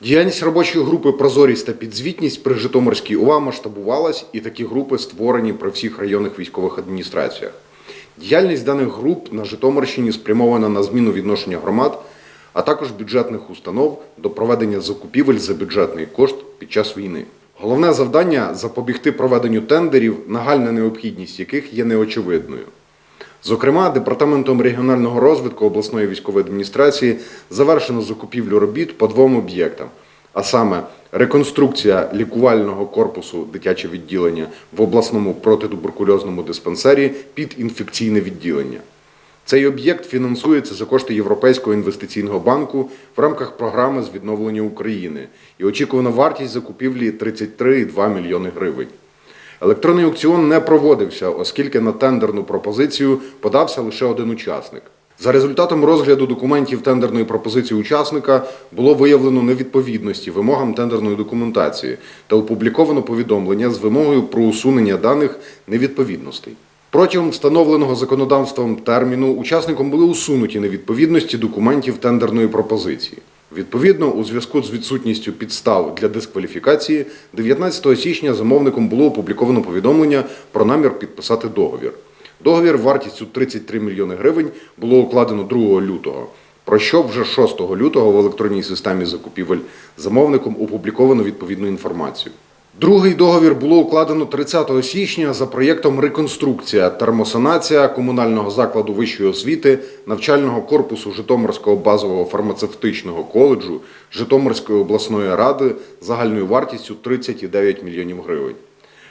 Діяльність робочої групи Прозорість та підзвітність при Житомирській ОВА масштабувалась, і такі групи створені при всіх районних військових адміністраціях. Діяльність даних груп на Житомирщині спрямована на зміну відношення громад, а також бюджетних установ до проведення закупівель за бюджетний кошт під час війни. Головне завдання запобігти проведенню тендерів, нагальна необхідність яких є неочевидною. Зокрема, департаментом регіонального розвитку обласної військової адміністрації завершено закупівлю робіт по двом об'єктам, а саме реконструкція лікувального корпусу дитяче відділення в обласному протитуберкульозному диспансері під інфекційне відділення. Цей об'єкт фінансується за кошти Європейського інвестиційного банку в рамках програми з відновлення України і очікувана вартість закупівлі 33,2 мільйони гривень. Електронний аукціон не проводився, оскільки на тендерну пропозицію подався лише один учасник. За результатом розгляду документів тендерної пропозиції учасника було виявлено невідповідності вимогам тендерної документації та опубліковано повідомлення з вимогою про усунення даних невідповідностей. Протягом встановленого законодавством терміну учасникам були усунуті невідповідності документів тендерної пропозиції. Відповідно, у зв'язку з відсутністю підстав для дискваліфікації, 19 січня замовником було опубліковано повідомлення про намір підписати договір. Договір вартістю 33 мільйони гривень було укладено 2 лютого, про що вже 6 лютого в електронній системі закупівель замовником опубліковано відповідну інформацію. Другий договір було укладено 30 січня за проєктом Реконструкція термосанація комунального закладу вищої освіти навчального корпусу Житомирського базового фармацевтичного коледжу Житомирської обласної ради загальною вартістю 39 мільйонів гривень.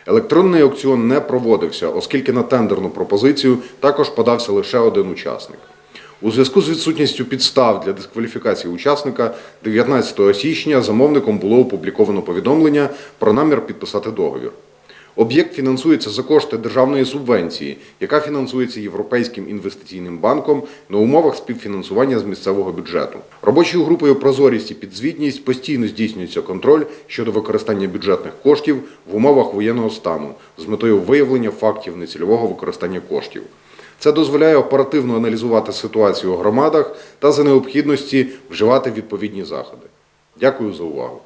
Електронний аукціон не проводився, оскільки на тендерну пропозицію також подався лише один учасник. У зв'язку з відсутністю підстав для дискваліфікації учасника 19 січня замовником було опубліковано повідомлення про намір підписати договір. Об'єкт фінансується за кошти державної субвенції, яка фінансується Європейським інвестиційним банком на умовах співфінансування з місцевого бюджету. Робочою групою прозорість і підзвітність постійно здійснюється контроль щодо використання бюджетних коштів в умовах воєнного стану з метою виявлення фактів нецільового використання коштів. Це дозволяє оперативно аналізувати ситуацію у громадах та за необхідності вживати відповідні заходи. Дякую за увагу.